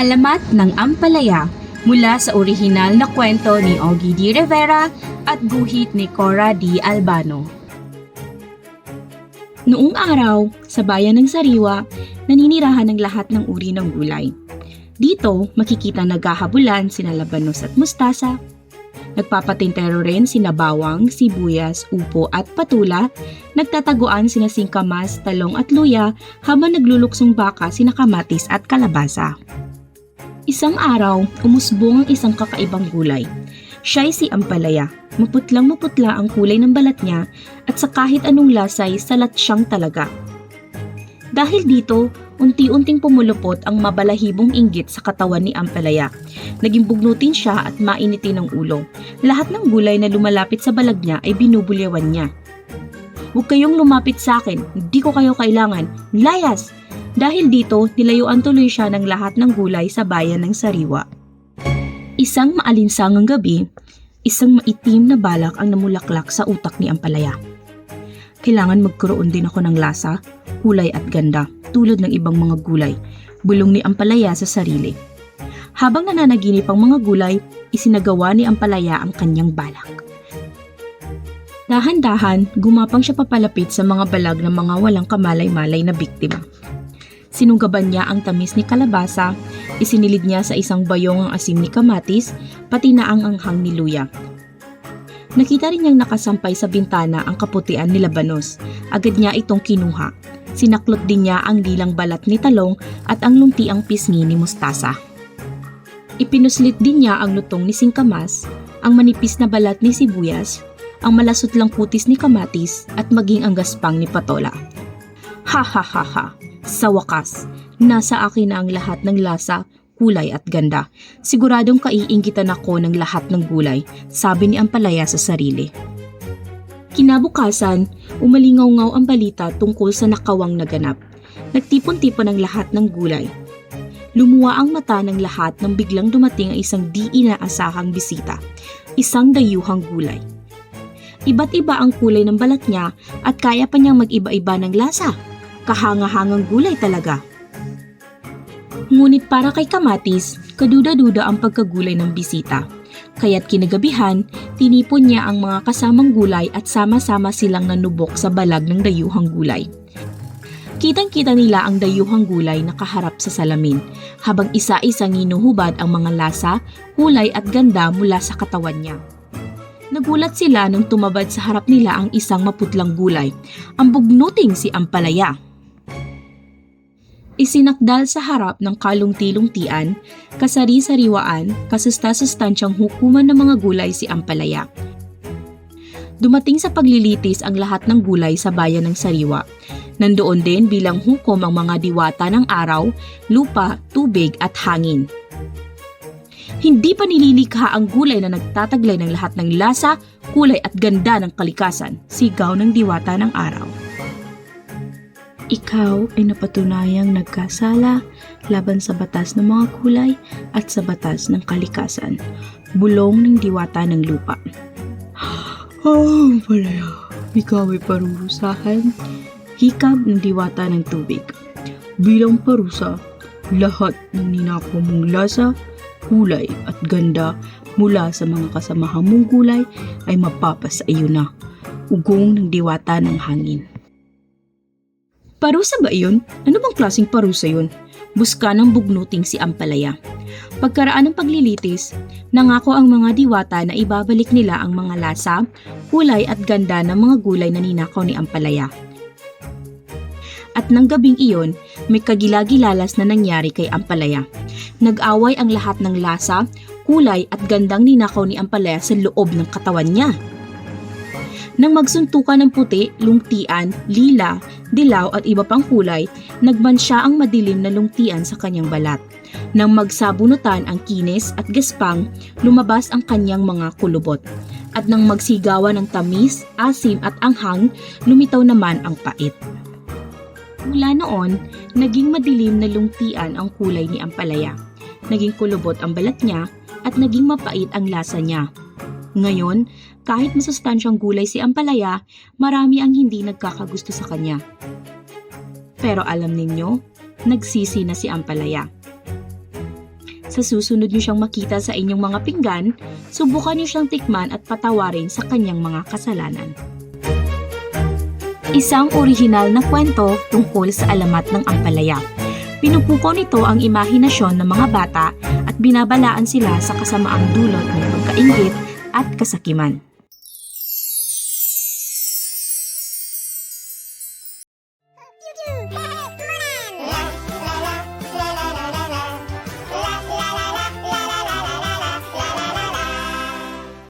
Alamat ng Ampalaya mula sa orihinal na kwento ni Ogie D. Rivera at guhit ni Cora D. Albano. Noong araw, sa bayan ng Sariwa, naninirahan ng lahat ng uri ng gulay. Dito, makikita naghahabulan sina labanos at mustasa. Nagpapatintero rin sina bawang, sibuyas, upo at patula. Nagtataguan sina singkamas, talong at luya habang nagluluksong baka sina kamatis at kalabasa. Isang araw, umusbong ang isang kakaibang gulay. Siya'y si Ampalaya. Maputlang maputla ang kulay ng balat niya at sa kahit anong lasay, salat siyang talaga. Dahil dito, unti-unting pumulupot ang mabalahibong inggit sa katawan ni Ampalaya. Naging bugnutin siya at mainitin ang ulo. Lahat ng gulay na lumalapit sa balag niya ay binubulyawan niya. Huwag kayong lumapit sa akin, hindi ko kayo kailangan. Layas! Dahil dito, nilayuan tuloy siya ng lahat ng gulay sa bayan ng Sariwa. Isang maalinsangang gabi, isang maitim na balak ang namulaklak sa utak ni Ampalaya. Kailangan magkaroon din ako ng lasa, kulay at ganda tulad ng ibang mga gulay, bulong ni Ampalaya sa sarili. Habang nananaginip ang mga gulay, isinagawa ni Ampalaya ang kanyang balak. Dahan-dahan, gumapang siya papalapit sa mga balag ng mga walang kamalay-malay na biktima. Sinunggaban niya ang tamis ni kalabasa, isinilid niya sa isang bayong ang asim ni kamatis, pati na ang anghang ni luya. Nakita rin niyang nakasampay sa bintana ang kaputian ni Labanos. Agad niya itong kinuha. Sinaklot din niya ang dilang balat ni talong at ang luntiang pisngi ni mustasa. Ipinuslit din niya ang lutong ni singkamas, ang manipis na balat ni sibuyas, ang malasot lang putis ni kamatis at maging ang gaspang ni patola. Ha ha ha ha! Sa wakas, nasa akin na ang lahat ng lasa, kulay at ganda. Siguradong kaiinggitan ako ng lahat ng gulay, sabi ni Ampalaya sa sarili. Kinabukasan, umalingaw-ngaw ang balita tungkol sa nakawang naganap. Nagtipon-tipon ang lahat ng gulay. Lumuwa ang mata ng lahat nang biglang dumating ang isang di inaasahang bisita, isang dayuhang gulay. Iba't iba ang kulay ng balat niya at kaya pa niyang mag-iba-iba ng lasa. Kahanga-hangang gulay talaga. Ngunit para kay Kamatis, kaduda-duda ang pagkagulay ng bisita. Kaya't kinagabihan, tinipon niya ang mga kasamang gulay at sama-sama silang nanubok sa balag ng dayuhang gulay. Kitang-kita nila ang dayuhang gulay na kaharap sa salamin, habang isa-isang inuhubad ang mga lasa, kulay at ganda mula sa katawan niya. Nagulat sila nang tumabad sa harap nila ang isang maputlang gulay, ang bugnuting si Ampalaya. Isinakdal sa harap ng kalungti-lungtian, kasari-sariwaan, kasasta-sustansyang hukuman ng mga gulay si Ampalaya. Dumating sa paglilitis ang lahat ng gulay sa bayan ng Sariwa. Nandoon din bilang hukom ang mga diwata ng araw, lupa, tubig at hangin. Hindi pa nililikha ang gulay na nagtataglay ng lahat ng lasa, kulay at ganda ng kalikasan, sigaw ng diwata ng araw. Ikaw ay napatunayang nagkasala laban sa batas ng mga kulay at sa batas ng kalikasan, bulong ng diwata ng lupa. Oh, palaya. Ikaw ay parurusahan. Hikab ng diwata ng tubig. Bilang parusa, lahat ng ninako mong lasa, kulay at ganda mula sa mga kasamahan mong gulay ay mapapasa iyo na. Ugong ng diwata ng hangin. Parusa ba yun? Ano bang klaseng parusa yun? Buska ng bugnuting si Ampalaya. Pagkaraan ng paglilitis, nangako ang mga diwata na ibabalik nila ang mga lasa, kulay at ganda ng mga gulay na ninakaw ni Ampalaya. At nang gabing iyon, may kagilagilalas na nangyari kay Ampalaya. Nag-away ang lahat ng lasa, kulay at gandang ninakaw ni Ampalaya sa loob ng katawan niya. Nang magsuntukan ng puti, lungtian, lila, dilaw at iba pang kulay, nagbansya ang madilim na lungtian sa kanyang balat. Nang magsabunutan ang kinis at gaspang, lumabas ang kanyang mga kulubot. At nang magsigawan ng tamis, asim at anghang, lumitaw naman ang pait. Mula noon, naging madilim na lungtian ang kulay ni Ampalaya. Naging kulubot ang balat niya at naging mapait ang lasa niya. Ngayon, kahit masustansyang gulay si Ampalaya, marami ang hindi nagkakagusto sa kanya. Pero alam ninyo, nagsisi na si Ampalaya. Sa susunod niyo siyang makita sa inyong mga pinggan, subukan niyo siyang tikman at patawarin sa kanyang mga kasalanan. Isang orihinal na kwento tungkol sa alamat ng ampalaya. Pinupuko nito ang imahinasyon ng mga bata at binabalaan sila sa kasamaang dulot ng pagkaingit at kasakiman.